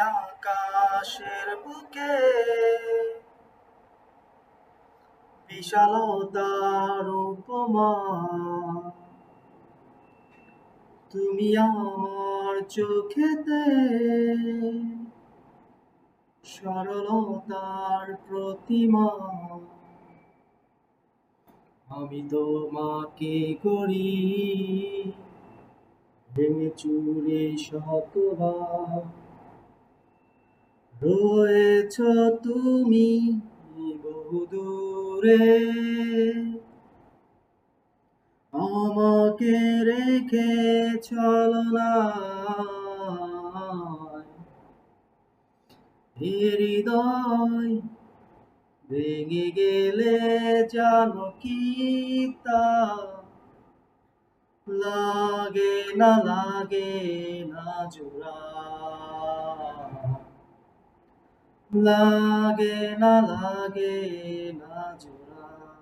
আকাশের বুকে। বিশালতার উপমা। তুমি আমার চোখেতে সরলতার প্রতিমা। আমি তোমাকে করি ভেঙে চুরে শতবার রয়েছ তুমি বহুদূরে। আমাকে রেখে চলো না। হৃদয় ভেঙে গেলে জানো কি তা? লাগে না লাগে না জোড়া। লাগে না লাগে না জোড়া